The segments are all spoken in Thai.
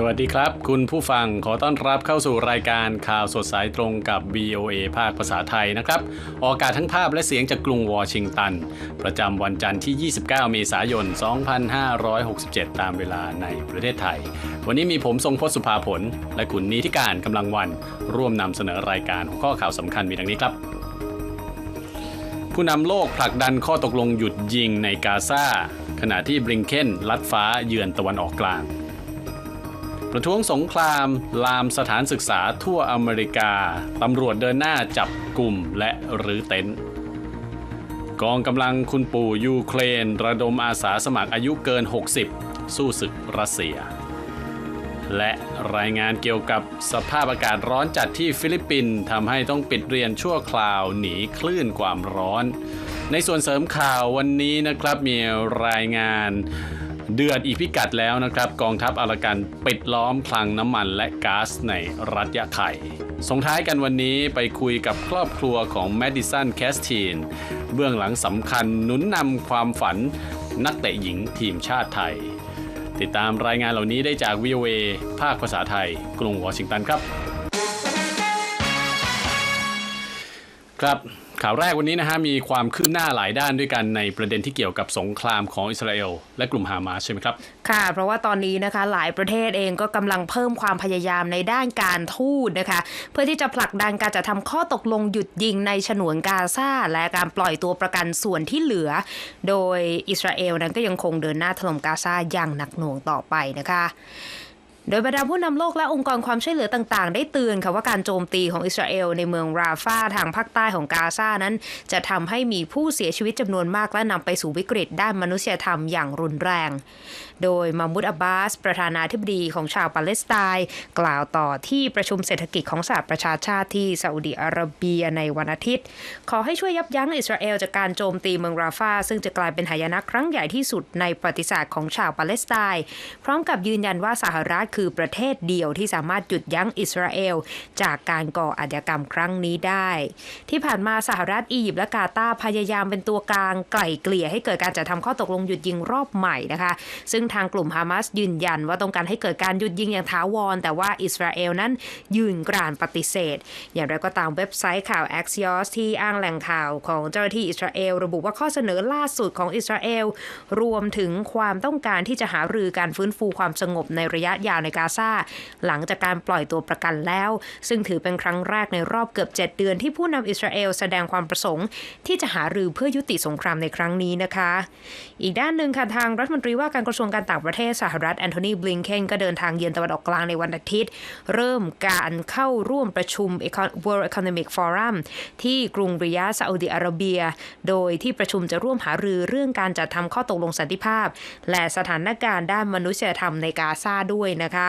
สวัสดีครับ คุณผู้ฟังขอต้อนรับเข้าสู่รายการข่าวสดสายตรงกับ VOA ภาคภาษาไทยนะครับ ออกอากาศทั้งภาพและเสียงจากกรุงวอชิงตัน ประจำวันจันทร์ที่ 29 เมษายน 2567 ตามเวลาในประเทศไทย วันนี้มีผมทรงพศสุภาผล และคุณนิติการกำลังวัน ร่วมนำเสนอรายการหัวข้อข่าวสำคัญมีดังนี้ครับ ผู้นำโลกผลักดันข้อตกลงหยุดยิงในกาซาขณะที่บริงเคนลัดฟ้าเยือนตะวันออกกลาง ประท้วงสงคราม ลามสถานศึกษาทั่วอเมริกา ตำรวจเดินหน้าจับกลุ่มและรื้อเต็นท์กองกำลังคุณปู่ยูเครน ระดมอาสาสมัครอายุเกิน 60 สู้ศึกรัสเซีย และรายงานเกี่ยวกับสภาพอากาศร้อนจัดที่ฟิลิปปินส์ทำให้ต้องปิดเรียนชั่วคราวหนีคลื่นความร้อน ในส่วนเสริมข่าววันนี้นะครับมีรายงาน เดือดอีกพิกัดแล้วนะครับ กองทัพอารากันปิดล้อมคลังน้ำมันและก๊าซในรัฐยะไข่ส่งท้ายกันวันนี้ไปคุยกับครอบครัวของแมดิสันแคสตีนเบื้องหลังสำคัญหนุนนำความฝันนักเตะหญิงทีมชาติไทย ติดตามรายงานเหล่านี้ได้จาก VOA ภาคภาษาไทย กรุงวอชิงตันครับ ครับ ข่าวแรกวันนี้นะฮะมีความคืบหน้าหลายด้านด้วยกันในประเด็นที่เกี่ยวกับสงครามของอิสราเอลและกลุ่มฮามาสใช่ไหมครับ ค่ะ เพราะว่าตอนนี้นะคะหลายประเทศเองก็กำลังเพิ่มความพยายามในด้านการทูตนะคะ เพื่อที่จะผลักดันการจะทำข้อตกลงหยุดยิงในฉนวนกาซาและการปล่อยตัวประกันส่วนที่เหลือ โดยอิสราเอลนั้นก็ยังคงเดินหน้าถล่มกาซาอย่างหนักหน่วงต่อไปนะคะ โดยบรรดาผู้นำโลกและองค์กรความช่วยเหลือต่างๆ ได้เตือนค่ะว่าการโจมตีของอิสราเอลในเมืองราฟาทางภาคใต้ของกาซานั้น จะทำให้มีผู้เสียชีวิตจำนวนมากและนำไปสู่วิกฤตด้านมนุษยธรรมอย่างรุนแรง โดยมามุดอับบาส ประธานาธิบดีของชาวปาเลสไตน์กล่าวต่อที่ประชุมเศรษฐกิจของสหประชาชาติที่ซาอุดิอาระเบียในวันอาทิตย์ ขอให้ช่วยยับยั้งอิสราเอลจากการโจมตีเมืองราฟาซึ่งจะกลายเป็นหายนะครั้งใหญ่ที่สุดในประวัติศาสตร์ของชาวปาเลสไตน์พร้อมกับยืนยันว่าสหรัฐคือประเทศเดียวที่สามารถหยุดยั้งอิสราเอลจากการก่ออาชญากรรมครั้งนี้ได้ ที่ผ่านมาสหรัฐอียิปต์และกาตาร์พยายามเป็นตัวกลางไกล่เกลี่ยให้เกิดการจัดทำข้อตกลงหยุดยิงรอบใหม่นะคะ ซึ่งทางกลุ่มฮามาสยืนยันว่าต้องการให้เกิดการหยุดยิงอย่างถาวร แต่ว่าอิสราเอลนั้นยืนกรานปฏิเสธ อย่างไรก็ตามเว็บไซต์ข่าว Axios ที่อ้างแหล่งข่าวของเจ้าหน้าที่อิสราเอลระบุว่าข้อเสนอล่าสุดของอิสราเอลรวมถึงความต้องการที่จะหารือการฟื้นฟูความสงบในระยะยาวในกาซาหลังจากการปล่อยตัวประกันแล้ว ซึ่งถือเป็นครั้งแรกในรอบเกือบ 7 เดือนที่ผู้นำอิสราเอลแสดงความประสงค์ ที่จะหารือเพื่อยุติสงครามในครั้งนี้นะคะ อีกด้านหนึ่งค่ะทางรัฐมนตรีว่าการกระทรวงการการต่างประเทศสหรัฐแอนโทนีบลิงเคนก็เดินทางเยือนตะวันออกกลางในวันอาทิตย์ เริ่มการเข้าร่วมประชุม World Economic Forum ที่กรุงริยาซาอุดิอาระเบีย โดยที่ประชุมจะร่วมหารือเรื่องการจัดทำข้อตกลงสันติภาพ และสถานการณ์ด้านมนุษยธรรมในกาซาด้วยนะคะ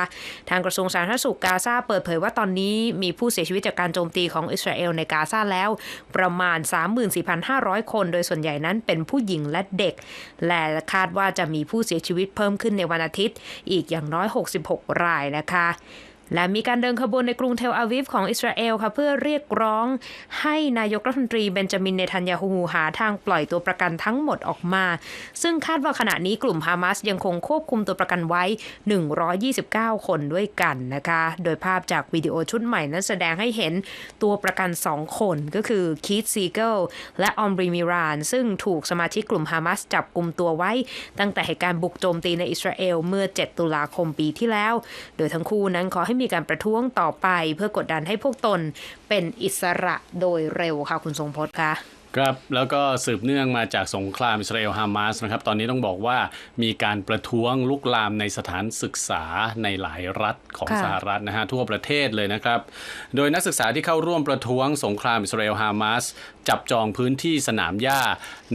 ทางกระทรวงสาธารณสุขกาซาเปิดเผยว่าตอนนี้มีผู้เสียชีวิตจากการโจมตีของอิสราเอลในกาซาแล้ว ประมาณ 34,500 คน โดยส่วนใหญ่นั้นเป็นผู้หญิงและเด็ก และคาดว่าจะมีผู้เสียชีวิตเพิ่มขึ้นในวันอาทิตย์ อีกอย่างน้อย 66 รายนะคะ และมีการเดินขบวนในกรุงเทลอาวิฟของอิสราเอลค่ะเพื่อเรียกร้องให้นายกรัฐมนตรีเบนจามินเนทันยาฮูหาทางปล่อยตัวประกันทั้งหมดออกมา ซึ่งคาดว่าขณะนี้กลุ่มฮามาสยังคงควบคุมตัวประกันไว้ 129 คนด้วยกันนะคะ โดยภาพจากวิดีโอชุดใหม่นั้นแสดงให้เห็นตัวประกัน 2 คนก็คือคีตซีเกิลและออมบริมิราน ซึ่งถูกสมาชิกกลุ่มฮามาสจับกลุ่มตัวไว้ ตั้งแต่เหตุการณ์บุกโจมตีในอิสราเอลเมื่อ 7 ตุลาคมปีที่แล้ว โดยทั้งคู่นั้นขอให้มีการประท้วงต่อไป เพื่อกดดันให้พวกตนเป็นอิสระโดยเร็วค่ะคุณทรงพจน์คะ ครับแล้วก็สืบเนื่องมาจากสงครามอิสราเอลฮามาสนะครับตอนนี้ต้องบอกว่ามีการประท้วงลุกลามในสถานศึกษาในหลายรัฐของค่ะสหรัฐนะฮะทั่วประเทศเลยนะครับ โดยนักศึกษาที่เข้าร่วมประท้วงสงครามอิสราเอลฮามาสจับจองพื้นที่สนามหญ้า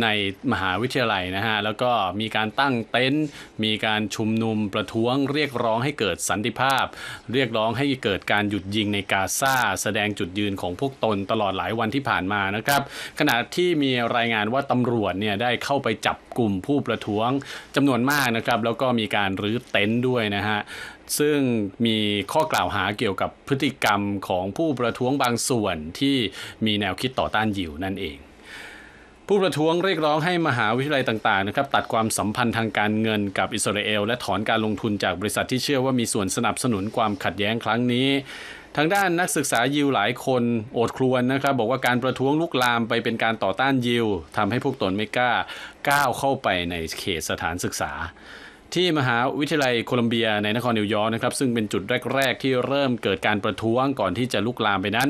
ในมหาวิทยาลัยนะฮะแล้วก็มีการตั้งเต็นท์มีการชุมนุมประท้วงเรียกร้องให้เกิดสันติภาพ เรียกร้องให้เกิดการหยุดยิงในกาซาแสดงจุดยืนของพวกตนตลอดหลายวันที่ผ่านมานะครับขณะที่มีรายงานว่าตำรวจเนี่ยได้เข้าไปจับกลุ่มผู้ประท้วงจำนวนมากนะครับ แล้วก็มีการรื้อเต็นท์ด้วยนะฮะซึ่งมีข้อกล่าวหาเกี่ยวกับพฤติกรรมของผู้ประท้วงบางส่วนที่มีแนวคิดต่อต้านยิวนั่นเองผู้ประท้วงเรียกร้องให้มหาวิทยาลัยต่างๆนะครับตัดความสัมพันธ์ทางการเงินกับอิสราเอล และถอนการลงทุนจากบริษัทที่เชื่อว่ามีส่วนสนับสนุนความขัดแย้งครั้งนี้ ทางด้านนักศึกษายิวหลายคนโอดครวญนะครับบอกว่าการประท้วงลุกลามไปเป็นการต่อต้านยิวทำให้พวกตนไม่กล้าก้าวเข้าไปในเขตสถานศึกษา ที่มหาวิทยาลัยโคลัมเบียในนครนิวยอร์กนะครับซึ่งเป็นจุดแรก ๆ ที่เริ่มเกิดการประท้วงก่อนที่จะลุกลามไปนั้น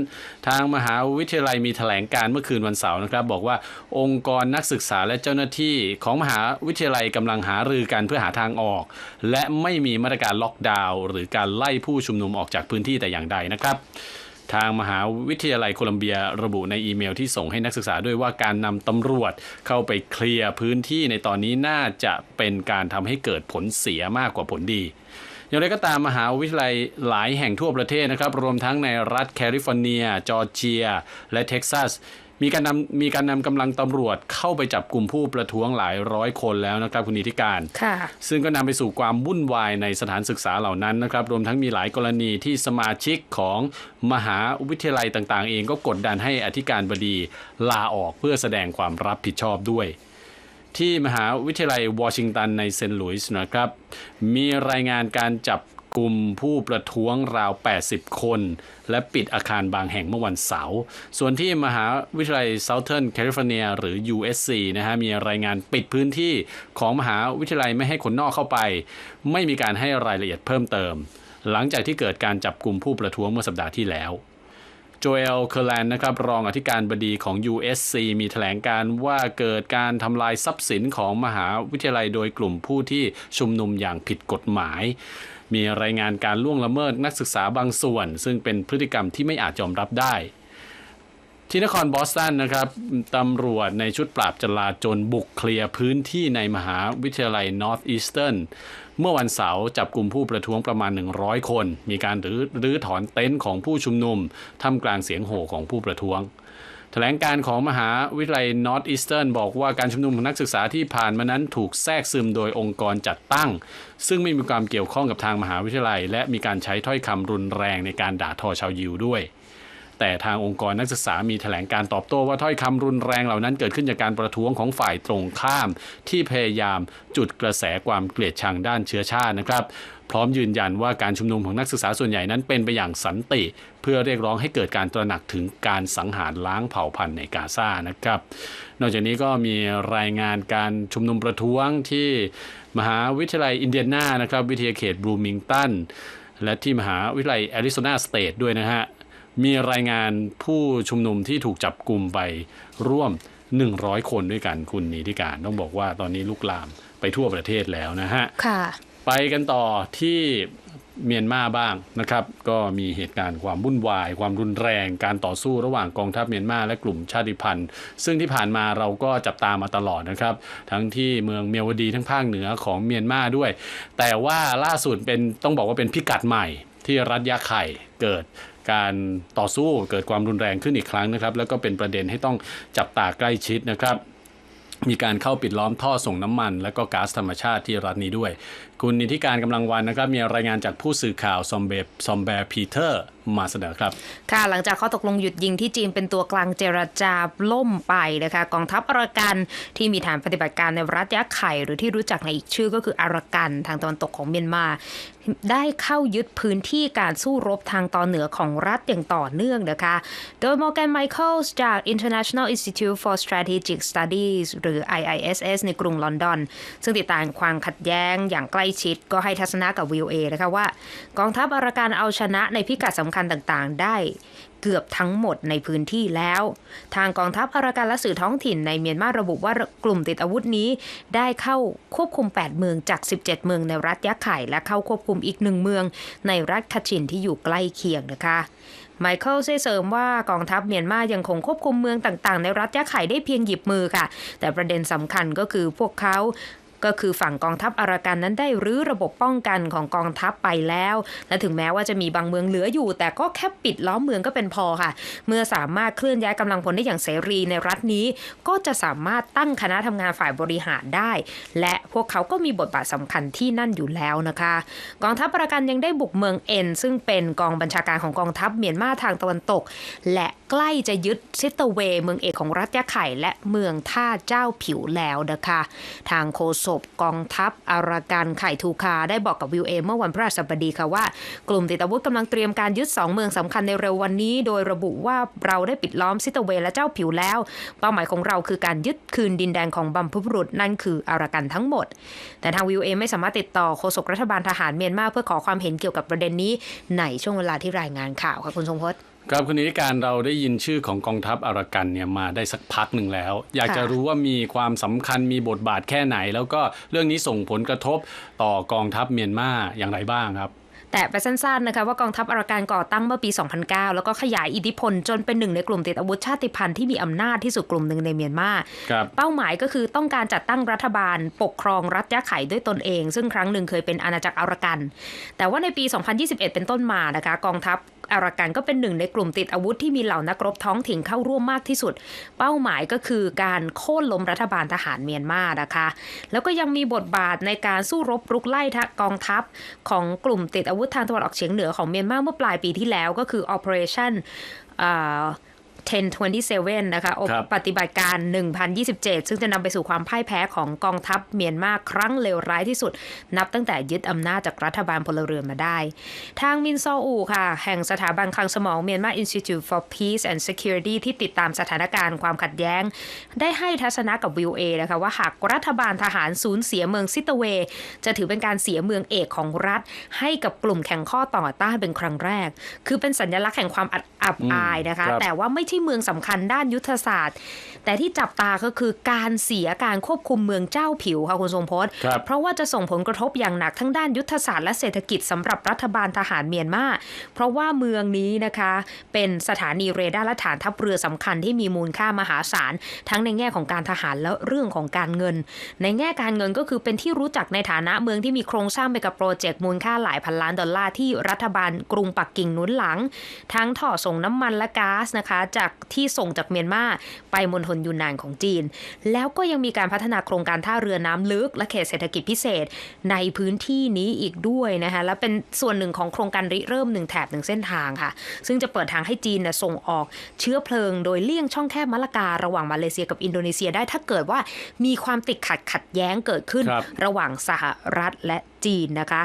ทางมหาวิทยาลัยมีแถลงการเมื่อคืนวันเสาร์นะครับ บอกว่าองค์กรนักศึกษาและเจ้าหน้าที่ของมหาวิทยาลัยกำลังหารือกันเพื่อหาทางออก และไม่มีมาตรการล็อกดาวน์หรือการไล่ผู้ชุมนุมออกจากพื้นที่แต่อย่างใดนะครับ ทางมหาวิทยาลัยโคลัมเบียระบุในอีเมลที่ส่งให้นักศึกษาด้วยว่าการนำตำรวจเข้าไปเคลียร์พื้นที่ในตอนนี้น่าจะเป็นการทำให้เกิดผลเสียมากกว่าผลดีอย่างไรก็ตามมหาวิทยาลัยหลายแห่งทั่วประเทศนะครับ รวมทั้งในรัฐแคลิฟอร์เนีย จอร์เจีย และเท็กซัส มีการนำมีการนำกำลังตำรวจเข้าไปจับกลุ่มผู้ประท้วงหลายร้อยคนแล้วนะครับคุณนิติการค่ะซึ่งก็นำไปสู่ความวุ่นวายในสถานศึกษาเหล่านั้นนะครับรวมทั้งมีหลายกรณีที่สมาชิกของมหาวิทยาลัยต่างๆ เองก็กดดันให้อธิการบดีลาออกเพื่อแสดงความรับผิดชอบด้วยที่มหาวิทยาลัยวอชิงตันในเซนต์หลุยส์นะครับ มีรายงานการจับ กลุ่มผู้ประท้วงราว 80 คน และปิดอาคารบางแห่งเมื่อวันเสาร์ ส่วนที่มหาวิทยาลัย Southern California หรือ USC นะฮะมีรายงานปิดพื้นที่ของมหาวิทยาลัยไม่ให้คนนอกเข้าไป ไม่มีการให้รายละเอียดเพิ่มเติม หลังจากที่เกิดการจับกลุ่มผู้ประท้วงเมื่อสัปดาห์ที่แล้วโจเอล เคอร์แลนด์นะครับ รองอธิการบดีของ USC มีแถลงการว่าเกิดการทำลายทรัพย์สินของมหาวิทยาลัยโดยกลุ่มผู้ที่ชุมนุมอย่างผิดกฎหมาย มีรายงานการล่วงละเมิดนักศึกษาบางส่วน ซึ่งเป็นพฤติกรรมที่ไม่อาจยอมรับได้ ที่นครบอสตันนะครับตำรวจในชุดปราบจลาจลบุกเคลียร์พื้นที่ในมหาวิทยาลัย Northeastern เมื่อวันเสาร์จับกลุ่มผู้ประท้วงประมาณ 100 คน มีการรื้อรื้อถอนเต็นท์ของผู้ชุมนุมท่ามกลางเสียงโห่ของผู้ประท้วง แถลงการของมหาวิทยาลัยนอร์ทอีสเทิร์นบอกว่าการชุมนุมของนักศึกษาที่ผ่านมานั้นถูกแทรกซึมโดยองค์กรจัดตั้ง ซึ่งไม่มีความเกี่ยวข้องกับทางมหาวิทยาลัย และมีการใช้ถ้อยคำรุนแรงในการด่าทอชาวยิวด้วย แต่ทางองค์กรนักศึกษามีแถลงการตอบโต้ว่าถ้อยคำรุนแรงเหล่านั้นเกิดขึ้นจากการประท้วงของฝ่ายตรงข้าม ที่พยายามจุดกระแสความเกลียดชังด้านเชื้อชาตินะครับพร้อมยืนยันว่าการชุมนุมของนักศึกษาส่วนใหญ่นั้นเป็นไปอย่างสันติ เพื่อเรียกร้องให้เกิดการตระหนักถึงการสังหารล้างเผ่าพันธุ์ในกาซานะครับ นอกจากนี้ก็มีรายงานการชุมนุมประท้วงที่มหาวิทยาลัยอินเดียนานะครับ วิทยาเขตบรูมิงตันและที่มหาวิทยาลัยแอริโซนาสเตทด้วยนะฮะ มีรายงานผู้ชุมนุมที่ถูกจับกลุ่มไปร่วม 100 คนด้วยกันคุณนีทิการต้องบอกว่าตอนนี้ลุกลามไปทั่วประเทศแล้วนะฮะค่ะ ไปกันต่อที่เมียนมาบ้างนะครับ ก็มีเหตุการณ์ความวุ่นวาย ความรุนแรง การต่อสู้ระหว่างกองทัพเมียนมาและกลุ่มชาติพันธุ์ ซึ่งที่ผ่านมาเราก็จับตามมาตลอดนะครับ ทั้งที่เมืองเมียวดีทั้งภาคเหนือของเมียนมาด้วย แต่ว่าล่าสุดเป็นต้องบอกว่าเป็นพิกัดใหม่ที่รัฐยะไข่เกิด การต่อสู้เกิดความรุนแรงขึ้นอีกครั้งนะครับ แล้วก็เป็นประเด็นให้ต้องจับตาใกล้ชิดนะครับมีการเข้าปิดล้อมท่อส่งน้ำมัน และก็ก๊าซธรรมชาติที่รัฐนี้ด้วย คุณนิติการกำลังวันนะครับ มีรายงานจากผู้สื่อข่าวซอมเบซอมแบร์พีเตอร์มาเสนอครับ ค่ะ หลังจากข้อตกลงหยุดยิงที่จีนเป็นตัวกลางเจรจาล่มไปนะคะ กองทัพอารากันที่มีฐานปฏิบัติการในรัฐยะไข่ หรือที่รู้จักในอีกชื่อก็คืออารากันทางตะวันตกของเมียนมา ได้เข้ายึดพื้นที่การสู้รบทางตอนเหนือของรัฐอย่างต่อเนื่องนะคะ โดยมอร์แกนไมเคิลส์จาก International Institute for Strategic Studies หรือ IISS ในกรุงลอนดอน ซึ่งติดตามความขัดแย้งอย่างใกล้ชิด ก็ให้ทัศนะกับ VOA นะคะว่ากองทัพอารากันเอาชนะในพิกัดสำคัญต่างๆ ได้เกือบทั้งหมดในพื้นที่แล้ว ทางกองทัพอารากันและสื่อท้องถิ่นในเมียนมาระบุว่ากลุ่มติดอาวุธนี้ ได้เข้าควบคุม 8 เมืองจาก 17 เมืองในรัฐยะไข่ และเข้าควบคุมอีกหนึ่งเมืองในรัฐคาชินที่อยู่ใกล้เคียงนะคะไมเคิลเสริมว่ากองทัพเมียนมายังคงควบคุมเมืองต่างๆ ในรัฐยะไข่ได้เพียงหยิบมือค่ะ แต่ประเด็นสำคัญก็คือพวกเขา ก็คือฝั่งกองทัพอารากันนั้นได้รื้อระบบป้องกันของกองทัพไปแล้ว และถึงแม้ว่าจะมีบางเมืองเหลืออยู่ แต่ก็แค่ปิดล้อมเมืองก็เป็นพอค่ะ เมื่อสามารถเคลื่อนย้ายกำลังพลได้อย่างเสรีในรัฐนี้ ก็จะสามารถตั้งคณะทำงานฝ่ายบริหารได้ และพวกเขาก็มีบทบาทสำคัญที่นั่นอยู่แล้วนะคะ กองทัพอารากันยังได้บุกเมืองเอ็น ซึ่งเป็นกองบัญชาการของกองทัพเมียนมาทางตะวันตก และใกล้จะยึดซิตเวเมืองเอกของรัฐยะไข่และเมืองท่าเจ้าผิวแล้วนะคะ ทางโฆษกกองทัพอารากันไข่ทูคา ได้บอกกับวิวเอเมื่อวันพฤหัสบดีค่ะว่า กลุ่มติดอาวุธกำลังเตรียมการยึดสองเมืองสำคัญในเร็ววันนี้ โดยระบุว่าเราได้ปิดล้อมซิตเวและเจ้าผิวแล้ว เป้าหมายของเราคือการยึดคืนดินแดนของบัมพบุรุษนั่นคืออารากันทั้งหมด แต่ทางวิวเอไม่สามารถติดต่อโฆษกรัฐบาลทหารเมียนมาเพื่อขอความเห็นเกี่ยวกับประเด็นนี้ในช่วงเวลาที่รายงานข่าวค่ะคุณทรงพจน์ ครับคุณนิติการเราได้ยินชื่อของกองทัพอารากันเนี่ยมาได้สักพักหนึ่งแล้ว อยากจะรู้ว่ามีความสำคัญมีบทบาทแค่ไหน แล้วก็เรื่องนี้ส่งผลกระทบต่อกองทัพเมียนมาอย่างไรบ้างครับแต่ไปสั้นๆนะคะว่ากองทัพอาราการก่อตั้งเมื่อปี 2009 แล้วก็ขยายอิทธิพลจนเป็นหนึ่งในกลุ่มติดอาวุธชาติพันธุ์ที่มีอำนาจที่สุดกลุ่มหนึ่งในเมียนมาครับเป้าหมายก็คือต้องการจัดตั้งรัฐบาลปกครองรัฐยะไข่ด้วยตนเอง ซึ่งครั้งหนึ่งเคยเป็นอาณาจักรอารากัน แต่ว่าในปี 2021 เป็นต้นมานะคะกองทัพอารากันก็เป็นหนึ่งในกลุ่มติดอาวุธที่มีเหล่านักรบท้องถิ่นเข้าร่วมมากที่สุด เป้าหมายก็คือการโค่นล้มรัฐบาลทหารเมียนมานะคะ แล้วก็ยังมีบทบาทในการสู้รบรุกไล่กองทัพของกลุ่มติดอาวุธทางตะวันออกเฉียงเหนือของเมียนมาเมื่อปลายปีที่แล้วก็คือ Operation 1027 นะคะครับปฏิบัติการ 1027 ซึ่งจะนำไปสู่ความพ่ายแพ้ของกองทัพเมียนมาครั้งเลวร้ายที่สุด นับตั้งแต่ยึดอำนาจจากรัฐบาลพลเรือนมาได้ ทางมินซออูค่ะ แห่งสถาบันคลังสมองเมียนมา Institute for Peace and Security ที่ติดตามสถานการณ์ความขัดแย้ง ได้ให้ทัศนะกับวิวเอนะคะว่าหากรัฐบาลทหารสูญเสียเมืองซิตเว จะถือเป็นการเสียเมืองเอกของรัฐ ให้กับกลุ่มแข่งข้อต่อต้านเป็นครั้งแรก คือเป็นสัญลักษณ์แห่งความอับอับอายนะคะครับแต่ว่าไม่ใช่เมืองสำคัญด้านยุทธศาสตร์ แต่ที่จับตาก็คือการเสียการควบคุมเมืองเจ้าผิวค่ะคุณทรงพจน์ครับเพราะว่าจะส่งผลกระทบอย่างหนักทั้งด้านยุทธศาสตร์และเศรษฐกิจสำหรับรัฐบาลทหารเมียนมาเพราะว่าเมืองนี้นะคะเป็นสถานีเรดาร์และฐานทัพเรือสำคัญที่มีมูลค่ามหาศาลทั้งในแง่ของการทหารและเรื่องของการเงิน ในแง่การเงินก็คือเป็นที่รู้จักในฐานะเมืองที่มีโครงสร้างไปกับโปรเจกต์มูลค่าหลายพันล้านดอลลาร์ที่รัฐบาลกรุงปักกิ่งหนุนหลัง ทั้งท่อส่งน้ำมันและก๊าซนะคะ จากที่ส่งจากเมียนมาไปมณฑลยูนนานของจีน แล้วก็ยังมีการพัฒนาโครงการท่าเรือน้ำลึก และเขตเศรษฐกิจพิเศษในพื้นที่นี้อีกด้วยนะคะและเป็นส่วนหนึ่งของโครงการริเริ่มหนึ่งแถบหนึ่งเส้นทางค่ะ ซึ่งจะเปิดทางให้จีนน่ะส่งออกเชื้อเพลิง โดยเลี่ยงช่องแคบมะละการะหว่างมาเลเซียกับอินโดนีเซียได้ถ้าเกิดว่ามีความติดขัดขัดแย้งเกิดขึ้นครับระหว่างสหรัฐและ จีนนะคะ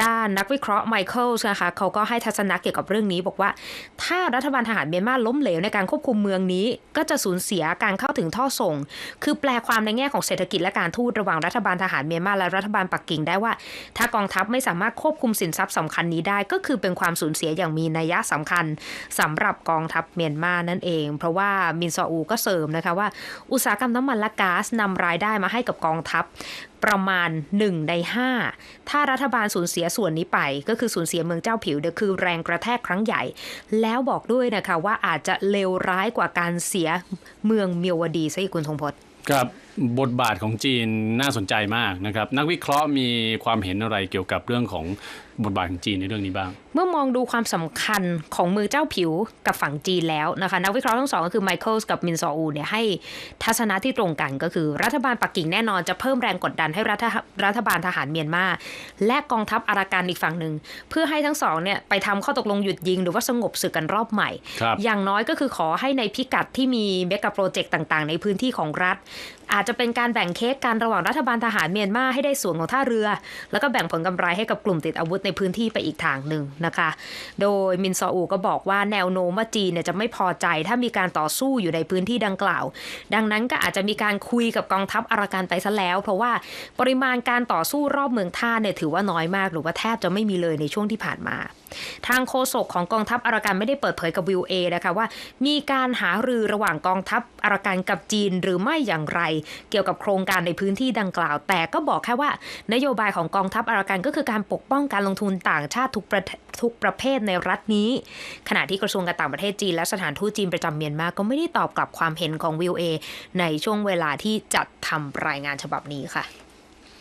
ด้านนักวิเคราะห์ไมเคิลส์นะคะเขาก็ให้ทัศนะเกี่ยวกับเรื่องนี้ บอกว่า ถ้ารัฐบาลทหารเมียนมาล้มเหลวในการควบคุมเมืองนี้ ก็จะสูญเสียการเข้าถึงท่อส่ง คือแปลความในแง่ของเศรษฐกิจและการทูตระหว่างรัฐบาลทหารเมียนมาและรัฐบาลปักกิ่งได้ว่า ถ้ากองทัพไม่สามารถควบคุมสินทรัพย์สำคัญนี้ได้ ก็คือเป็นความสูญเสียอย่างมีนัยสำคัญสำหรับกองทัพเมียนมานั่นเอง เพราะว่ามินซออูก็เสริมนะคะว่า อุตสาหกรรมน้ำมันและก๊าซนำรายได้มาให้กับกองทัพ ประมาณ 1 ใน 5 ถ้ารัฐบาลสูญเสียส่วนนี้ไป ก็คือสูญเสียเมืองเจ้าผิวเดี๋ยคือแรงกระแทกครั้งใหญ่ แล้วบอกด้วยนะคะว่าอาจจะเลวร้ายกว่าการเสียเมืองเมียวดีซะอีกคุณทงพจน์ครับบทบาทของจีนน่าสนใจมากนะครับ นักวิเคราะห์มีความเห็นอะไรเกี่ยวกับเรื่องของบทบาทของจีนในเรื่องนี้บ้าง เมื่อมองดูความสำคัญของมือเจ้าผิวกับฝั่งจีนแล้วนะคะ นักวิเคราะห์ทั้งสองก็คือไมเคิลส์กับมินซออูเนี่ยให้ทัศนะที่ตรงกันก็คือรัฐบาลปักกิ่งแน่นอนจะเพิ่มแรงกดดันให้รัฐรัฐบาลทหารเมียนมาและกองทัพอารากันอีกฝั่งหนึ่งเพื่อให้ทั้งสองเนี่ยไปทำข้อตกลงหยุดยิง หรือว่าสงบศึกกันรอบใหม่ครับอย่างน้อยก็คือขอให้ในพิกัดที่มีเมกะโปรเจกต์ต่าง ๆ ในพื้นที่ของรัฐ อาจจะเป็นการแบ่งเค้กกันระหว่างรัฐบาลทหารเมียนมาให้ได้ส่วนของท่าเรือ แล้วก็แบ่งผลกำไรให้กับกลุ่มติดอาวุธในพื้นที่ไปอีกทางหนึ่งนะคะ โดยมินซออูก็บอกว่าแนวโน้มว่าจีนเนี่ยจะไม่พอใจถ้ามีการต่อสู้อยู่ในพื้นที่ดังกล่าว ดังนั้นก็อาจจะมีการคุยกับกองทัพอารากันไปซะแล้ว เพราะว่าปริมาณการต่อสู้รอบเมืองท่าเนี่ยถือว่าน้อยมาก หรือว่าแทบจะไม่มีเลยในช่วงที่ผ่านมา ทางโฆษกของกองทัพอารากันไม่ได้เปิดเผยกับวิวเอนะคะว่า มีการหารือระหว่างกองทัพอารากันกับจีนหรือไม่อย่างไรเกี่ยวกับโครงการในพื้นที่ดังกล่าว แต่ก็บอกแค่ว่า นโยบายของกองทัพอารากันก็คือการปกป้องการลงทุนต่างชาติทุกประเททุกประเภทในรัฐนี้ ขณะที่กระทรวงการต่างประเทศจีนและสถานทูตจีนประจำเมียนมาก็ไม่ได้ตอบกลับความเห็นของวิวเอในช่วงเวลาที่จัดทำรายงานฉบับนี้ค่ะ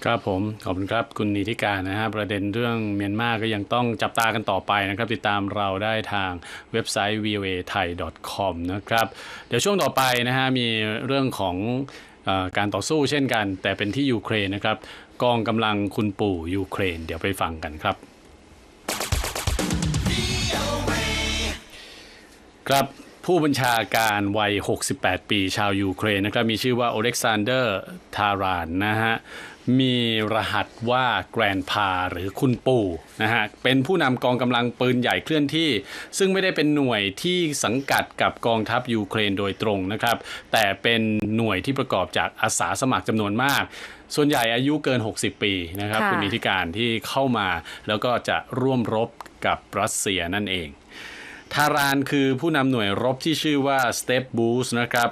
ครับผม ขอบคุณครับ คุณนิติการนะฮะประเด็นเรื่องเมียนมาก็ยังต้องจับตากันต่อไปนะครับ ติดตามเราได้ทางเว็บไซต์ voa thai com นะครับ เดี๋ยวช่วงต่อไปนะฮะมีเรื่องของ การต่อสู้เช่นกัน แต่เป็นที่ยูเครนนะครับ กองกำลังคุณปู่ยูเครน เดี๋ยวไปฟังกันครับ ครับผู้บัญชาการวัย 68 ปีชาวยูเครนนะครับมีชื่อว่าโอเล็กซานเดอร์ทารานนะฮะ มีรหัสว่าแกรนพาหรือคุณปู่นะฮะเป็นผู้นำกองกำลังปืนใหญ่เคลื่อนที่ ซึ่งไม่ได้เป็นหน่วยที่สังกัดกับกองทัพยูเครนโดยตรงนะครับ แต่เป็นหน่วยที่ประกอบจากอาสาสมัครจำนวนมากส่วนใหญ่อายุเกิน 60 ปีนะครับค่ะคุณนิติการที่เข้ามาแล้วก็จะร่วมรบกับรัสเซียนั่นเอง ทารานคือผู้นำหน่วยรบที่ชื่อว่า Step Boost นะครับ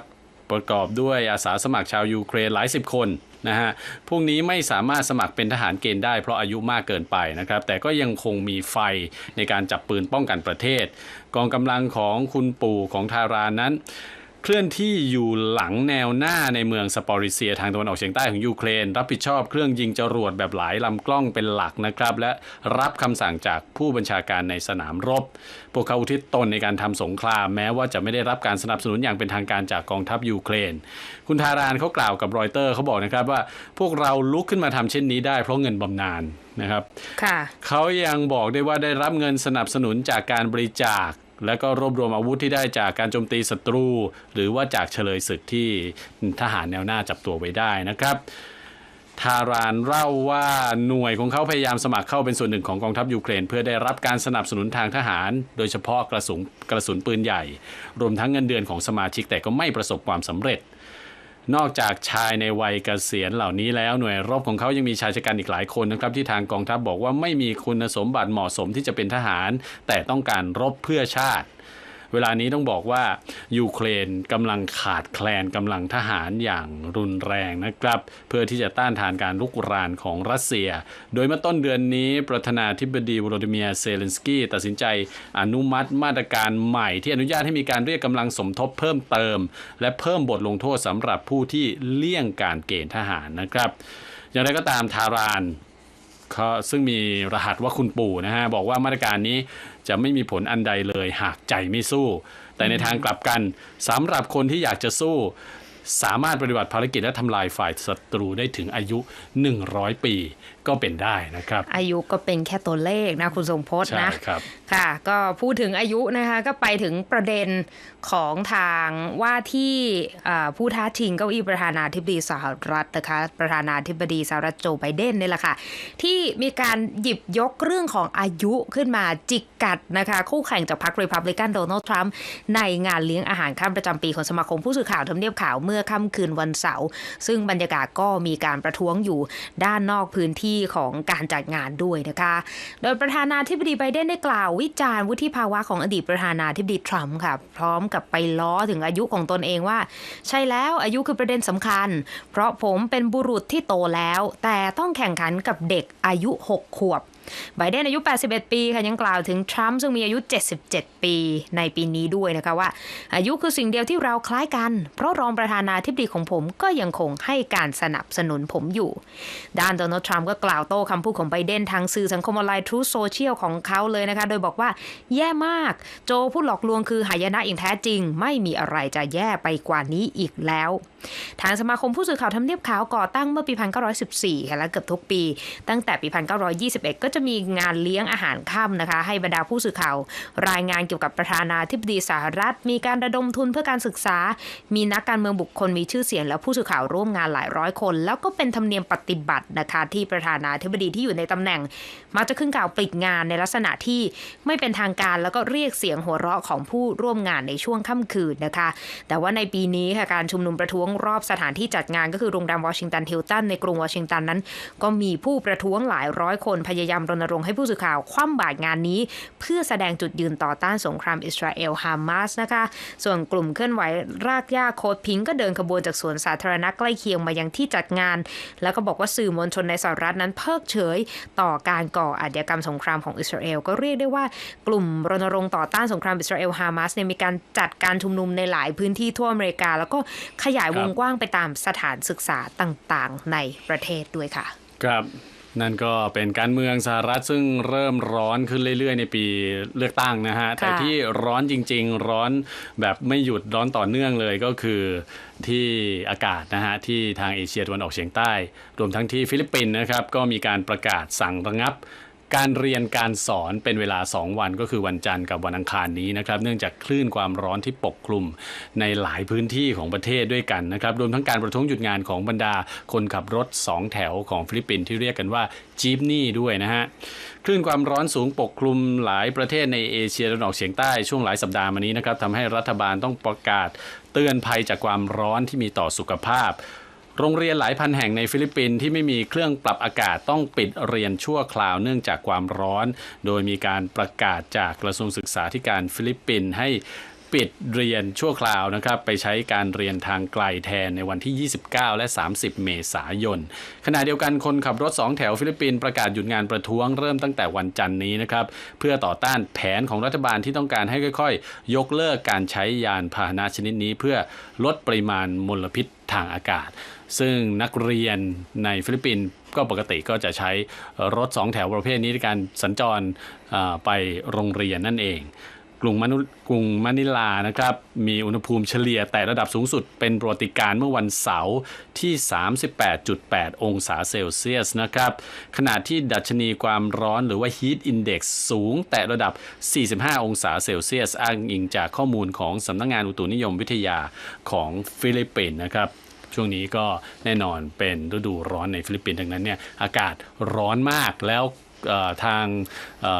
ประกอบด้วยอาสาสมัครชาวยูเครนหลายสิบคนนะฮะ พวกนี้ไม่สามารถสมัครเป็นทหารเกณฑ์ได้เพราะอายุมากเกินไปนะครับ แต่ก็ยังคงมีไฟในการจับปืนป้องกันประเทศ กองกำลังของคุณปู่ของทารานนั้น เคลื่อนที่อยู่หลังแนวหน้าในเมืองสปอริเซียทางตะวันออกเฉียงใต้ของยูเครน รับผิดชอบเครื่องยิงจรวดแบบหลายลำกล้องเป็นหลักนะครับ และรับคำสั่งจากผู้บัญชาการในสนามรบ พวกเขาอุทิศตนในการทำสงครามแม้ว่าจะไม่ได้รับการสนับสนุนอย่างเป็นทางการจากกองทัพยูเครน คุณทารานเขากล่าวกับรอยเตอร์เขาบอกนะครับว่าพวกเราลุกขึ้นมาทำเช่นนี้ได้เพราะเงินบำนาญนะครับค่ะเขายังบอกได้ว่าได้รับเงินสนับสนุนจากการบริจาค และก็รวบรวมอาวุธที่ได้จากการโจมตีศัตรู หรือว่าจากเฉลยศึกที่ทหารแนวหน้าจับตัวไว้ได้นะครับทารานเล่าว่าหน่วยของเขาพยายามสมัครเข้าเป็นส่วนหนึ่งของกองทัพยูเครน เพื่อได้รับการสนับสนุนทางทหาร โดยเฉพาะกระสุนกระสุนปืนใหญ่ รวมทั้งเงินเดือนของสมาชิกแต่ก็ไม่ประสบความสำเร็จ นอกจากชายในวัยเกษียณเหล่านี้แล้วหน่วยรบของเขายังมีชายชะกันอีกหลายคนนะครับที่ทางกองทัพบอกว่าไม่มีคุณสมบัติเหมาะสมที่จะเป็นทหาร แต่ต้องการรบเพื่อชาติ เวลานี้ต้องบอกว่ายูเครนกำลังขาดแคลนกำลังทหารอย่างรุนแรงนะครับ เพื่อที่จะต้านทานการลุกรานของรัสเซีย โดยเมื่อต้นเดือนนี้ประธานาธิบดีวโลดิเมียร์เซเลนสกี้ตัดสินใจอนุมัติมาตรการใหม่ ที่อนุญาตให้มีการเรียกกำลังสมทบเพิ่มเติม และเพิ่มบทลงโทษสำหรับผู้ที่เลี่ยงการเกณฑ์ทหารนะครับอย่างไรก็ตามทารานซึ่งมีรหัสว่าคุณปู่นะฮะบอกว่ามาตรการนี้ จะไม่มีผลอันใดเลยหากใจไม่สู้ แต่ในทางกลับกันสำหรับคนที่อยากจะสู้ สามารถปฏิบัติภารกิจและทำลายฝ่ายศัตรูได้ถึงอายุ 100 ปี ก็เป็นได้นะครับ อายุก็เป็นแค่ตัวเลขนะคุณทรงพจน์ใช่นะครับค่ะ ก็พูดถึงอายุนะคะก็ไปถึงประเด็นของทางว่าที่อ่าผู้ท้าชิงเก้าอี้ประธานาธิบดีสหรัฐนะคะประธานาธิบดีสหรัฐโจไบเดนเนี่ยแหละค่ะที่มีการหยิบยกเรื่องของอายุขึ้นมาจิกกัดนะคะคู่แข่งจากพรรครีพับลิกันโดนัลด์ทรัมป์ในงานเลี้ยงอาหารค่ำประจำปีของสมาคมผู้สื่อข่าวทำเนียบข่าวเมื่อค่ำคืนวันเสาร์ซึ่งบรรยากาศก็มีการประท้วงอยู่ด้านนอกพื้นที่ของการจัดงานด้วยนะคะ โดยประธานาธิบดีไบเดนได้กล่าววิจารณ์วุฒิภาวะของอดีตประธานาธิบดีทรัมป์ค่ะ พร้อมกับไปล้อถึงอายุของตนเองว่า ใช่แล้วอายุคือประเด็นสำคัญ เพราะผมเป็นบุรุษที่โตแล้ว แต่ต้องแข่งขันกับเด็กอายุ 6 ขวบ ไบเดนอายุ 81 ปีค่ะยังกล่าวถึงทรัมป์ซึ่งมีอายุ 77 ปีในปีนี้ด้วยนะคะว่า อายุคือสิ่งเดียวที่เราคล้ายกัน เพราะรองประธานาธิบดีของผมก็ยังคงให้การสนับสนุนผมอยู่ ด้านโดนัลด์ทรัมป์ก็กล่าวโต้คำพูดของไบเดนทางสื่อสังคมออนไลน์ทรูโซเชียลของเขาเลยนะคะ โดยบอกว่าแย่มาก โจผู้หลอกลวงคือหายนะอย่างแท้จริง ไม่มีอะไรจะแย่ไปกว่านี้อีกแล้ว ทางสมาคมผู้สื่อข่าวทำเนียบขาวก่อตั้งเมื่อปี 1914 ค่ะและเกือบทุกปี ตั้งแต่ปี 1921 ก็จะจะมีงานเลี้ยงอาหารค่ำนะคะ ให้บรรดาผู้สื่อข่าว รายงานเกี่ยวกับประธานาธิบดีสหรัฐ มีการระดมทุนเพื่อการศึกษา มีนักการเมืองบุคคลมีชื่อเสียง และผู้สื่อข่าวร่วมงานหลายร้อยคน แล้วก็เป็นธรรมเนียมปฏิบัตินะคะที่ประธานาธิบดีที่อยู่ในตำแหน่ง มักจะขึ้นกล่าวปลิดงานในลักษณะที่ไม่เป็นทางการแล้วก็เรียกเสียงหัวเราะของผู้ร่วมงานในช่วงค่ำคืนนะคะ แต่ว่าในปีนี้ค่ะการชุมนุมประท้วงรอบสถานที่จัดงานก็คือโรงแรมวอชิงตันฮิลตันในกรุงวอชิงตันนั้น ก็มีผู้ประท้วงหลายร้อยคนพยายามรณรงค์ให้ผู้สื่อข่าวคว่ำบาตรงานนี้ เพื่อแสดงจุดยืนต่อต้านสงครามอิสราเอลฮามาสนะคะ ส่วนกลุ่มเคลื่อนไหวรากหญ้าโคดพิงค์ก็เดินขบวนจากสวนสาธารณะใกล้เคียงมายังที่จัดงาน แล้วก็บอกว่าสื่อมวลชนในสหรัฐนั้นเพิกเฉยต่อการก่ออาชญากรรมสงครามของอิสราเอลก็เรียกได้ว่ากลุ่มรณรงค์ต่อต้านสงครามอิสราเอลฮามาสเนี่ยมีการจัดการชุมนุมในหลายพื้นที่ทั่วอเมริกา แล้วก็ขยายวงกว้างไปตามสถานศึกษาต่างๆ ในประเทศด้วยค่ะ ครับ นั่นก็เป็นการเมืองสหรัฐซึ่งเริ่มร้อนขึ้นเรื่อยๆ ในปีเลือกตั้งนะฮะ แต่ที่ร้อนจริง ๆ ร้อนแบบไม่หยุดร้อนต่อเนื่องเลยก็คือที่อากาศนะฮะ ที่ทางเอเชียตะวันออกเฉียงใต้ รวมทั้งที่ฟิลิปปินส์นะครับ ก็มีการประกาศสั่งระงับ การเรียนการสอนเป็นเวลา 2 วันก็คือวันจันทร์กับวันอังคารนี้นะครับ เนื่องจากคลื่นความร้อนที่ปกคลุมในหลายพื้นที่ของประเทศด้วยกันนะครับ รวมทั้งการประท้วงหยุดงานของบรรดาคนขับรถ 2 แถวของฟิลิปปินส์ที่เรียกกันว่าจีปนี่ด้วยนะฮะคลื่นความร้อนสูงปกคลุมหลายประเทศในเอเชียตะวันออกเฉียงใต้ช่วงหลายสัปดาห์มานี้นะครับทำให้รัฐบาลต้องประกาศเตือนภัยจากความร้อนที่มีต่อสุขภาพ โรงเรียนหลายพันแห่งในฟิลิปปินส์ที่ไม่มีเครื่องปรับอากาศต้องปิดเรียนชั่วคราวเนื่องจากความร้อน โดยมีการประกาศจากกระทรวงศึกษาธิการฟิลิปปินส์ให้ ปิดเรียนชั่วคราวนะครับไปใช้การเรียนทางไกลแทนในวันที่ 29 และ 30 เมษายน ขณะเดียวกันคนขับรถ 2 แถวฟิลิปปินส์ประกาศหยุดงานประท้วงเริ่มตั้งแต่วันจันนี้นะครับเพื่อต่อต้านแผนของรัฐบาลที่ต้องการให้ค่อยๆ ยกเลิกการใช้ยานพาหนะชนิดนี้ เพื่อลดปริมาณมลพิษทางอากาศ ซึ่งนักเรียนในฟิลิปปินส์ก็ปกติก็จะใช้รถสองแถวประเภทนี้ในการสัญจรไปโรงเรียนนั่นเอง กรุงมนุกรุงมะนิลานะครับมีอุณหภูมิเฉลี่ยแต่ระดับสูงสุดเป็นประวัติการเมื่อวันเสาร์ที่ 38.8 องศาเซลเซียสนะครับขณะที่ดัชนีความร้อนหรือว่า Heat Index สูงแต่ระดับ 45 องศาเซลเซียส อ้างอิงจากข้อมูลของสำนักงงานอุตุนิยมวิทยาของฟิลิปปินส์นะครับช่วงนี้ก็แน่นอนเป็นฤดูร้อนในฟิลิปปินส์ดังนั้นเนี่ยอากาศร้อนมากแล้ว ทาง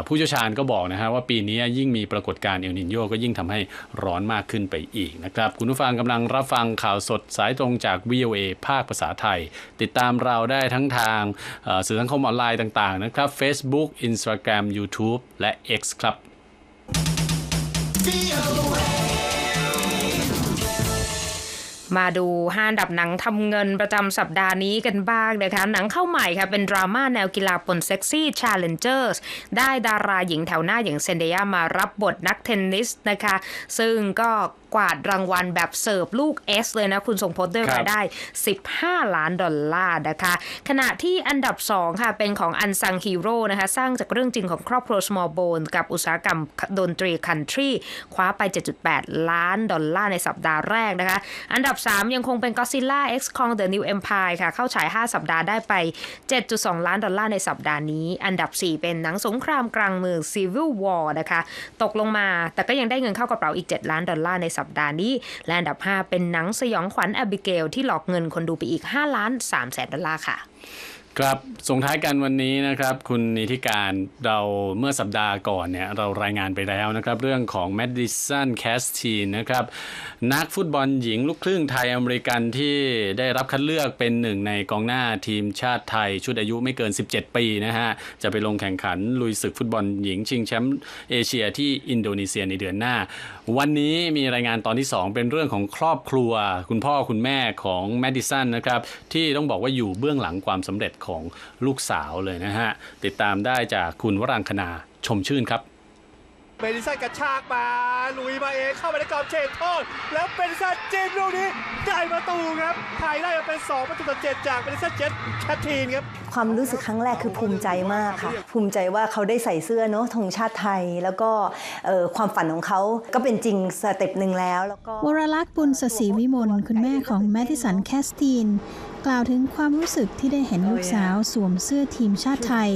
ผู้เชี่ยวชาญก็บอกนะฮะว่าปีนี้ยิ่งมีปรากฏการณ์เอลนินโยก็ยิ่งทำให้ร้อนมากขึ้นไปอีกนะครับ คุณผู้ฟังกำลังรับฟังข่าวสดสายตรงจาก VOA ภาคภาษาไทย ติดตามเราได้ทั้งทางสื่อสังคมออนไลน์ต่างๆนะครับ Facebook Instagram YouTube และ X ครับ มาดูห้าดับหนังทำเงินประจำสัปดาห์นี้กันบ้างนะคะ หนังเข้าใหม่ค่ะ เป็นดราม่าแนวกีฬาปนเซ็กซี่ Challengers ได้ดาราหญิงแถวหน้าอย่างเซนเดียมารับบทนักเทนนิสนะคะ ซึ่งก็กวาดรางวัลแบบเสิร์ฟลูก S เลยนะ คุณส่งพจน์ด้วยครับรายได้ 15 ล้านดอลลาร์นะคะ ขณะที่อันดับ 2 ค่ะ เป็นของอันซังฮีโร่นะคะ สร้างจากเรื่องจริงของครอบครัว Small Bone กับอุตสาหกรรมดนตรีคันทรีคว้าไป 7.8 ล้านดอลลาร์ในสัปดาห์แรกนะคะ อันดับ 3 ยังคงเป็น Godzilla X Kong The New Empire ค่ะ เข้าฉาย 5 สัปดาห์ได้ไป 7.2 ล้านดอลลาร์ในสัปดาห์นี้ อันดับ 4 เป็นหนังสงครามกลางเมือง Civil War นะคะ ตกลงมา แต่ก็ยังได้เงินเข้ากระเป๋าอีก 7 ล้านดอลลาร์ในสัปดาห์นี้ และอันดับ 5 เป็นหนังสยองขวัญแอบิเกลที่หลอกเงินคนดูไปอีก 5 ล้าน3แสนดอลลาร์ค่ะ ครับส่งท้ายกันวันนี้นะครับ คุณนิติการเราเมื่อสัปดาห์ก่อนเนี่ยเรารายงานไปแล้วนะครับ เรื่องของ Madison c a s t i n นนะครับ นักฟุตบอลหญิงลูกครึ่งไทยอเมริกันที่ได้รับคัดเลือกเป็นหนึ่งในกองหน้าทีมชาติไทย ชุดอายุไม่เกิน 17 ปีนะฮะ จะไปลงแข่งขันลุยศึกฟุตบอลหญิงชิงแชมป์เอเชียที่อินโดนีเซียในเดือนหน้า วันนี้มีรายงานตอนที่ 2 เป็นเรื่องของครอบครัว คุณพ่อคุณแม่ของแมดดิสันนะครับที่ต้องบอกว่าอยู่เบื้องหลังความสำเร็จของลูกสาวเลยนะฮะ ติดตามได้จากคุณวรังคณาชมชื่นครับเบนิสันกระชากมาลุยมาเองเข้าไปในกรอบเขตโทษแล้วเบนิสันจิ้มลูกนี้ได้ประตูครับไทยได้มาเป็น 2 ประตูต่อเจ็ดจากเบนิสันเจ็ดแคททีนครับความรู้สึกครั้งแรกคือภูมิใจมากค่ะ ภูมิใจว่าเขาได้ใส่เสื้อเนาะธงชาติไทย แล้วก็เอ่อความฝันของเขาก็เป็นจริงสเต็ปหนึ่งแล้วแล้วก็วรลักษณ์บุญสศรีวิมลคุณแม่ของแมดิสันแคสตีน กล่าวถึงความรู้สึกที่ได้เห็นลูกสาวสวมเสื้อทีมชาติไทย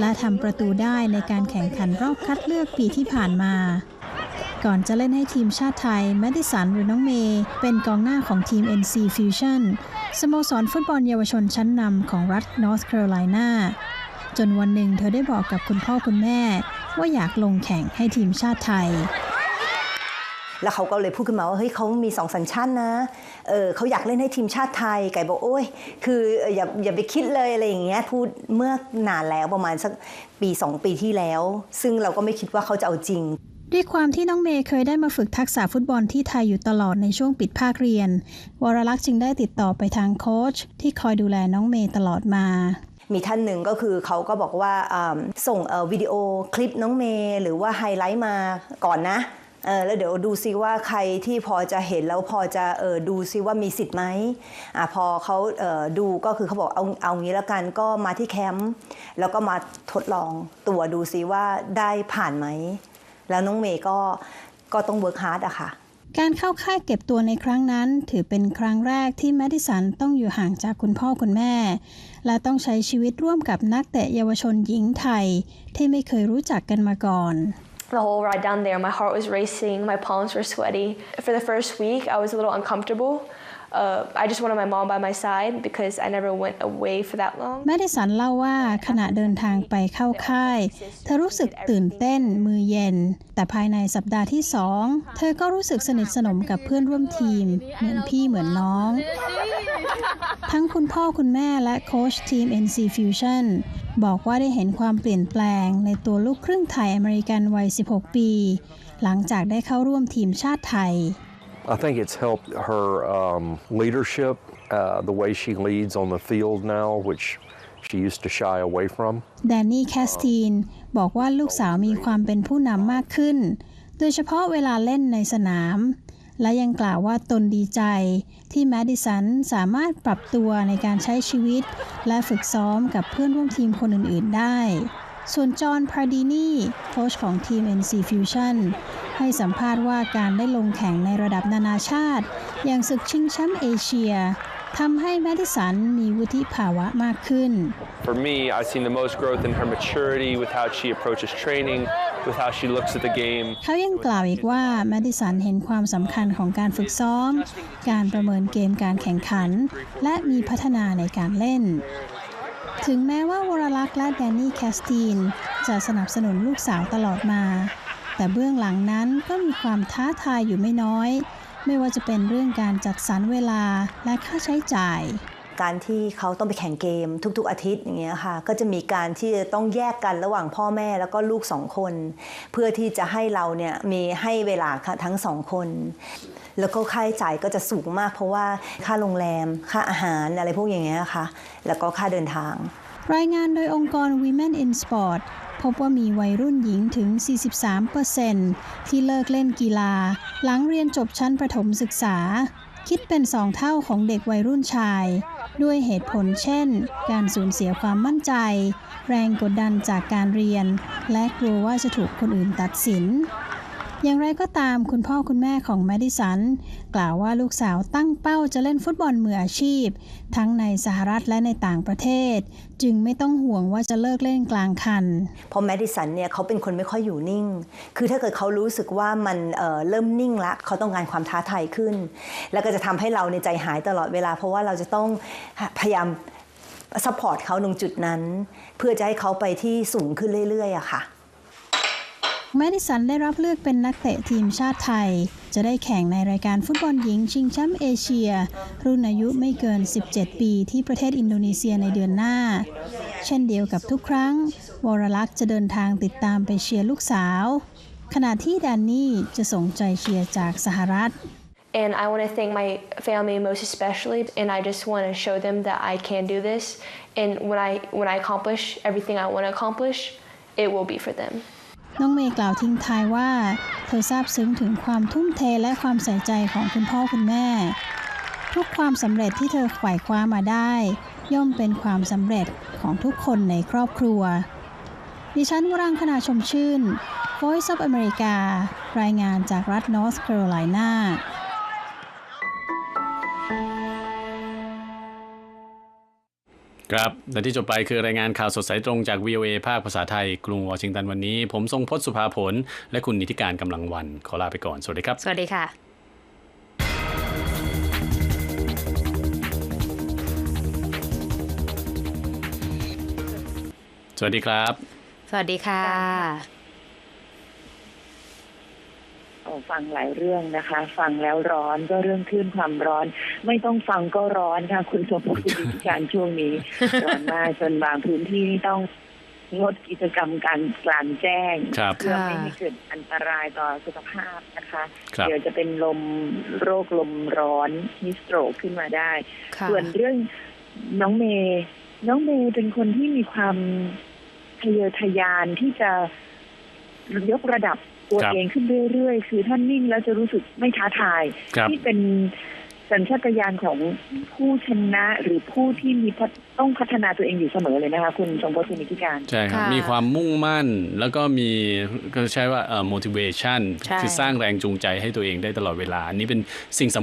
และทำประตูได้ในการแข่งขันรอบคัดเลือกปีที่ผ่านมา ก่อนจะเล่นให้ทีมชาติไทยแมดิสันหรือน้องเมย์เป็นกองหน้าของทีม NC Fusion สโมสรฟุตบอลเยาวชนชั้นนำของรัฐนอร์ทแคโรไลนาจนวันหนึ่งเธอได้บอกกับคุณพ่อคุณแม่ ว่าอยากลงแข่งให้ทีมชาติไทย แล้วเขาก็เลยพูดขึ้นมาว่าเฮ้ยเขามีสองสัญชาตินะเออเขาอยากเล่นให้ทีมชาติไทยไก่บอกโอ้ยคือเอ่ออย่าอย่าไปคิดเลยอะไรอย่างเงี้ยพูดเมื่อนานแล้วประมาณสักปีสองปีที่แล้ว ซึ่งเราก็ไม่คิดว่าเขาจะเอาจริงด้วยความที่น้องเมย์เคยได้มาฝึกทักษะฟุตบอลที่ไทยอยู่ตลอดในช่วงปิดภาคเรียน วรลักษณ์จึงได้ติดต่อไปทางโค้ชที่คอยดูแลน้องเมย์ตลอดมา มีท่านหนึ่งก็คือเขาก็บอกว่าอ่าส่งเอ่อวิดีโอคลิปน้องเมย์หรือว่าไฮไลท์มาก่อนนะ เออแล้วเดี๋ยวดูซิว่าใครที่พอจะเห็นแล้วพอจะเออดูซิว่ามีสิทธิ์ไหมอะพอเขาเออดูก็คือเขาบอกเอาเอางี้แล้วกันก็มาที่แคมป์แล้วก็มาทดลองตัวดูซิว่าได้ผ่านไหม แล้วน้องเมย์ก็ก็ต้องเวิร์คฮาร์ดอะค่ะการเข้าค่ายเก็บตัวในครั้งนั้น ถือเป็นครั้งแรกที่แมดิสันต้องอยู่ห่างจากคุณพ่อคุณแม่ และต้องใช้ชีวิตร่วมกับนักเตะเยาวชนหญิงไทย ที่ไม่เคยรู้จักกันมาก่อน The whole ride down there, my heart was racing, my palms were sweaty. For the first week, I was a little uncomfortable. Uh, I just wanted my mom by my side because I never went away for that long. แมดิสันเล่าว่าขณะเดินทางไปเข้าค่าย เธอรู้สึกตื่นเต้นมือเย็น แต่ภายในสัปดาห์ที่สองเธอก็รู้สึกสนิทสนมกับเพื่อนร่วมทีม เหมือนพี่เหมือนน้อง ทั้งคุณพ่อคุณแม่และโค้ชทีม NC Fusion บอกว่าได้เห็นความเปลี่ยนแปลงในตัวลูกครึ่งไทยอเมริกันวัย 16 ปี หลังจากได้เข้าร่วมทีมชาติไทย I think it's helped her um, leadership, uh, the way she leads on the field now, which she used to shy away from. แดนนี่แคสตีนบอกว่าลูกสาวมีความเป็นผู้นำมากขึ้น โดยเฉพาะเวลาเล่นในสนาม และยังกล่าวว่าตนดีใจ ที่แมดิสันสามารถปรับตัวในการใช้ชีวิต และฝึกซ้อมกับเพื่อนร่วมทีมคนอื่น ๆ ได้ ส่วนจอห์นพาร์ดีนีโค้ชของทีม NC Fusion ให้สัมภาษณ์ว่าการได้ลงแข่งในระดับนานาชาติ อย่างศึกชิงแชมป์เอเชียทำให้แมดิสันมีวุฒิภาวะมากขึ้น For me, I've seen the most growth in her maturity with how she approaches training, with how she looks at the game. เขายังกล่าวอีกว่าแมดิสันเห็นความสำคัญของการฝึกซ้อม การประเมินเกมการแข่งขัน และมีพัฒนาในการเล่น ถึงแม้ว่าวรลักษ์และแดนนี่แคสตีน จะสนับสนุนลูกสาวตลอดมา แต่เบื้องหลังนั้นก็มีความท้าทายอยู่ไม่น้อย ไม่ว่าจะเป็นเรื่องการจัดสรรเวลาและค่าใช้จ่าย การที่เขาต้องไปแข่งเกมทุก ๆ อาทิตย์อย่างเงี้ยค่ะก็จะมีการที่จะต้องแยกกันระหว่างพ่อแม่แล้วก็ลูกสองคน เพื่อที่จะให้เราเนี่ยมีให้เวลาค่ะทั้งสองคน แล้วก็ค่าใช้จ่ายก็จะสูงมาก เพราะว่าค่าโรงแรมค่าอาหารอะไรพวกอย่างเงี้ยค่ะแล้วก็ค่าเดินทาง รายงานโดยองค์กร Women in Sport พบว่ามีวัยรุ่นหญิงถึง 43%ที่เลิกเล่นกีฬา หลังเรียนจบชั้นประถมศึกษา คิดเป็นสองเท่าของเด็กวัยรุ่นชาย ด้วยเหตุผลเช่น การสูญเสียความมั่นใจ แรงกดดันจากการเรียน และกลัวว่าจะถูกคนอื่นตัดสิน อย่างไรก็ตามคุณพ่อคุณแม่ของแมดิสัน กล่าวว่าลูกสาวตั้งเป้าจะเล่นฟุตบอลมืออาชีพ ทั้งในสหรัฐและในต่างประเทศ จึงไม่ต้องห่วงว่าจะเลิกเล่นกลางคันเพราะแมดิสันเนี่ยเขาเป็นคนไม่ค่อยอยู่นิ่ง คือถ้าเกิดเขารู้สึกว่ามันเอ่อเริ่มนิ่งละเขาต้องการความท้าทายขึ้น แล้วก็จะทำให้เราในใจหายตลอดเวลา เพราะว่าเราจะต้องพยายามซัพพอร์ตเขาตรงจุดนั้น เพื่อจะให้เขาไปที่สูงขึ้นเรื่อยๆอะค่ะ แมดิสันได้รับเลือกเป็นนักเตะทีมชาติไทย จะได้แข่งในรายการฟุตบอลหญิงชิงแชมป์เอเชีย รุ่นอายุไม่เกิน 17 ปีที่ประเทศอินโดนีเซียในเดือนหน้า เช่นเดียวกับทุกครั้ง วรลักษ์จะเดินทางติดตามไปเชียร์ลูกสาว ขณะที่แดนนี่จะส่งใจเชียร์จากสหรัฐ And I want to thank my family most especially, and I just want to show them that I can do this. And when I when I accomplish everything I want to accomplish, it will be for them. น้องเมย์กล่าวทิ้งท้ายว่า เธอซาบซึ้งถึงความทุ่มเทและความใส่ใจของคุณพ่อคุณแม่ ทุกความสำเร็จที่เธอไขว่คว้ามาได้ ย่อมเป็นความสำเร็จของทุกคนในครอบครัว ดิฉันวรังคณาชมชื่น Voice of America รายงานจากรัฐ North Carolina บและที่จบไปคือรายงานข่าวสดสายตรงจาก VOA ภาคภาษาไทย กรุงวอชิงตันวันนี้ ผมทรงพศสุภาผล และคุณนิติการกำลังวัน ขอลาไปก่อน สวัสดีครับ สวัสดีค่ะสวัสดีครับ สวัสดีค่ะโอ้ ฟังหลายเรื่องนะคะ ฟังแล้วร้อนก็เรื่องคลื่นความร้อน ไม่ต้องฟังก็ร้อนค่ะ คุณสมบูรณ์คุณดิการช่วงนี้ร้อนมากจนบางพื้นที่ต้องงดกิจกรรมการกลางแจ้งครับเพื่อไม่ให้เกิดอันตรายต่อสุขภาพนะคะครับเดี๋ยวจะเป็นลมโรคลมร้อนฮิสโตรกขึ้นมาได้ค่ะส่วนเรื่องน้องเมย์น้องเมย์เป็นคนที่มีความทะเยอทะยานที่จะยกระดับ ตัวครับเองขึ้นเรื่อยๆ คือท่านนิ่งแล้วจะรู้สึกไม่ท้าทายครับที่เป็นสัญชาตญาณของผู้ชนะหรือผู้ที่มีพัฒต้องพัฒนาตัวเองอยู่เสมอเลยนะคะ คุณทรงพจน์คุณนิติการ ใช่ครับค่ะมีความมุ่งมั่นแล้วก็มีก็ใช้ว่าเอ่อ motivation ใช่คือสร้างแรงจูงใจให้ตัวเองได้ตลอดเวลา อันนี้เป็นสิ่งสำ